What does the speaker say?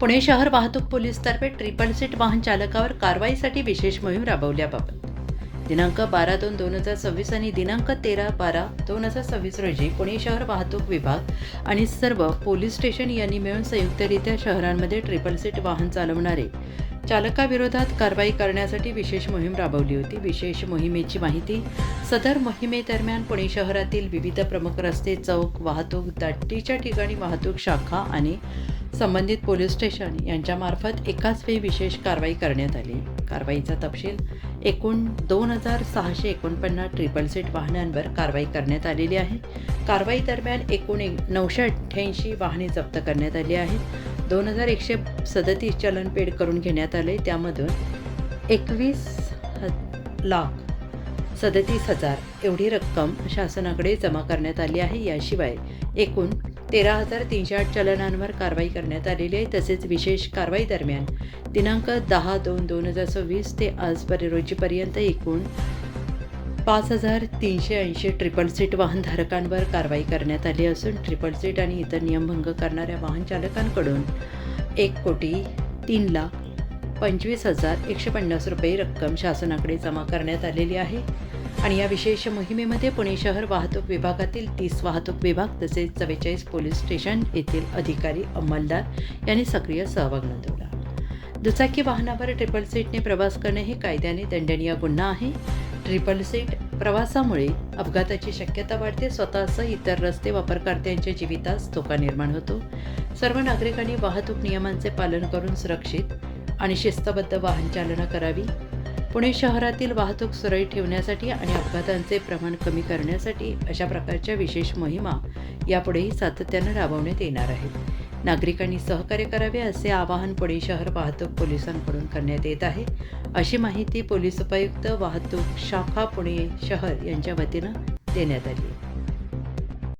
पुणे शहर वाहतूक पोलीसतर्फे triple seat वाहन चालकावर कारवाईसाठी विशेष मोहीम राबवल्याबाबत. दिनांक बारा दोन दोन हजार सव्वीस आणि दिनांक तेरा बारा दोन हजार सव्वीस रोजी पुणे शहर वाहतूक विभाग आणि सर्व पोलीस स्टेशन यांनी मिळून संयुक्तरित्या शहरांमध्ये ट्रिपल सीट वाहन चालवणारे चालकाविरोधात कारवाई करण्यासाठी विशेष मोहीम राबवली होती. विशेष मोहिमेची माहिती सदर मोहिमेदरम्यान पुणे शहरातील विविध प्रमुख रस्ते चौक वाहतूक दाटीच्या ठिकाणी वाहतूक शाखा आणि संबंधित पोलीस स्टेशन यांच्यामार्फत एकाच वेळी विशेष कारवाई करण्यात आली. कारवाईचा तपशील एकूण दोन हजार सहाशे एकोणपन्नास ट्रिपल सीट वाहनांवर कारवाई करण्यात आलेली आहे. कारवाई दरम्यान एकूण एक नऊशे अठ्ठ्याऐंशी वाहने जप्त करण्यात आली आहेत. दोन हजार एकशे सदतीस चलनपेड करून घेण्यात आले. त्यामधून एकवीस लाख सदतीस हजार एवढी रक्कम शासनाकडे जमा करण्यात आली आहे. याशिवाय एकूण तेरा हजार तीनशे आठ चलनांवर कारवाई करण्यात आलेली आहे. तसेच विशेष कारवाई दरम्यान दिनांक दहा दोन दोन हजार सव्वीस ते आज रोजीपर्यंत एकूण पाच हजार तीनशे ऐंशी ट्रिपल सीट वाहनधारकांवर कारवाई करण्यात आली असून ट्रिपल सीट आणि इतर नियमभंग करणाऱ्या वाहन चालकांकडून एक कोटी तीन लाख पंचवीस हजार एकशे पन्नास रुपये रक्कम शासनाकडे जमा करण्यात आलेली आहे. आणि या विशेष मोहिमेमध्ये पुणे शहर वाहतूक विभागातील तीस वाहतूक विभाग तसेच चव्वेचाळीस पोलीस स्टेशन येथील अधिकारी अंमलदार यांनी सक्रिय सहभाग नोंदवला. दुचाकी वाहनावर ट्रिपल सीटने प्रवास करणे हे कायद्याने दंडनीय गुन्हा आहे. ट्रिपल सीट प्रवासामुळे अपघाताची शक्यता वाढते. स्वतःसह इतर रस्ते वापरकर्त्यांच्या जीवितास धोका निर्माण होतो. सर्व नागरिकांनी वाहतूक नियमांचे पालन करून सुरक्षित आणि शिस्तबद्ध वाहन चालना करावी. पुणे शहरातील वाहतूक सुरळीत ठेवण्यासाठी आणि अपघातांचे प्रमाण कमी करण्यासाठी अशा प्रकारच्या विशेष मोहिमा यापुढेही सातत्यानं राबवण्यात येणार आहेत. नागरिकांनी सहकार्य करावे असे आवाहन पुणे शहर वाहतूक पोलिसांकडून करण्यात येत आहे. अशी माहिती पोलीस उपायुक्त वाहतूक शाखा पुणे शहर यांच्या वतीनं देण्यात आली आहे.